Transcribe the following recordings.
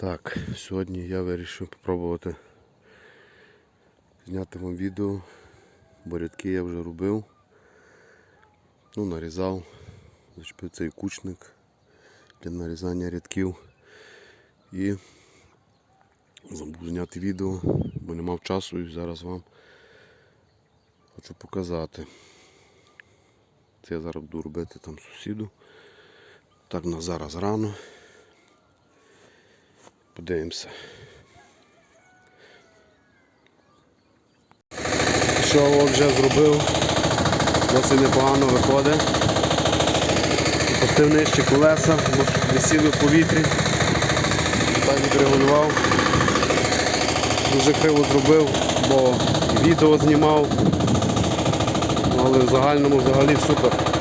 Так, сьогодні я вирішив спробувати зняти вам відео. Бо рядки я вже робив. Ну, нарізав, зачепив цей кучник для нарізання рядків. І забув зняти відео, бо не мав часу і зараз вам хочу показати. Це я зараз буду робити там сусіду. Так на зараз рано. Подивимося. Що вже зробив, досить непогано виходить. Пустив нижче колеса, висіли в повітрі. Так відрегулював. Дуже криво зробив, бо відео знімав. Але в загальному взагалі супер.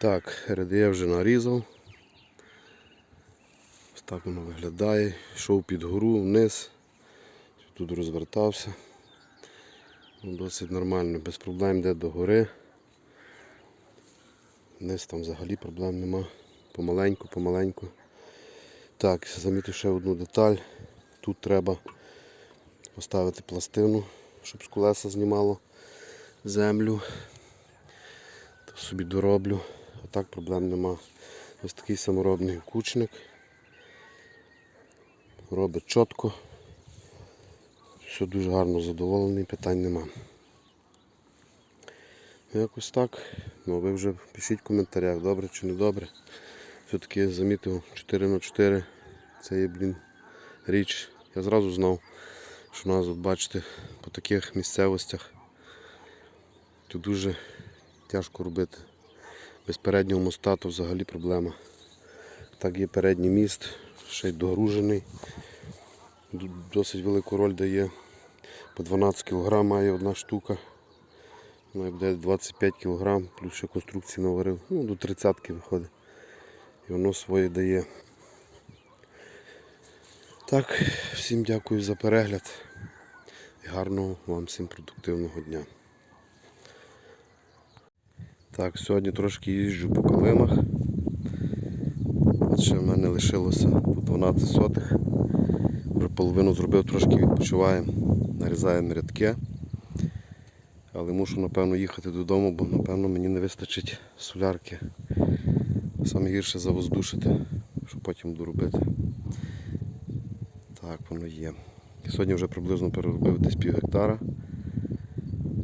Так, ряди вже нарізав. Ось так воно виглядає. Йшов під гору вниз, тут розвертався. Ну, Досить нормально, без проблем йде до гори. Вниз там взагалі проблем нема. Помаленьку, помаленьку. Так, замітив ще одну деталь. Тут треба поставити пластину, щоб з колеса знімало землю. То собі дороблю. Так проблем нема. Ось такий саморобний кучник. Робить чітко. Все дуже гарно задоволений, питань нема. Якось так. Ну ви вже пишіть в коментарях, добре чи не добре. Все-таки я замітив 4х4. Це є, блін, річ. Я зразу знав, що у нас, бачите, по таких місцевостях тут дуже тяжко робити. Без переднього моста то взагалі проблема. Так є передній міст, ще й догружений. Досить велику роль дає. По 12 кг має одна штука. Вона буде 25 кг, плюс ще конструкції наварив. Ну, до 30 виходить. І воно своє дає. Так, всім дякую за перегляд. І гарного вам всім продуктивного дня. Так, сьогодні трошки їжджу по калимах. Ще в мене лишилося по 12 сотих. Вже половину зробив, трошки відпочиваємо, нарізаємо рядки. Але мушу напевно їхати додому, бо напевно мені не вистачить солярки. Саме гірше завоздушити, щоб потім доробити. Так воно є. Сьогодні вже приблизно переробив десь пів гектара.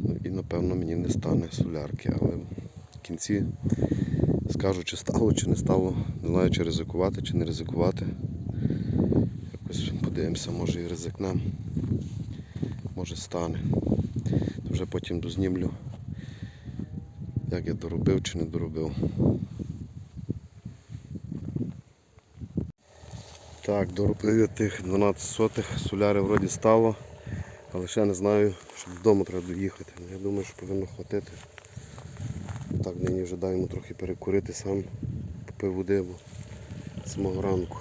Ну, і напевно мені не стане солярки, але кінці скажу, чи стало, чи не стало. Не знаю, чи ризикувати, чи не ризикувати. Якось подивимося, може і ризикнем. Може стане. Вже потім дознімлю, як я доробив чи не доробив. Так, доробив я тих 12 сотих, соляри вроді стало, але ще не знаю, що додому треба доїхати. Я думаю, що повинно хватити. Так, нині вже даємо трохи перекурити сам, попив води, бо самого ранку.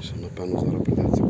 Ще напевно зараз прийдеться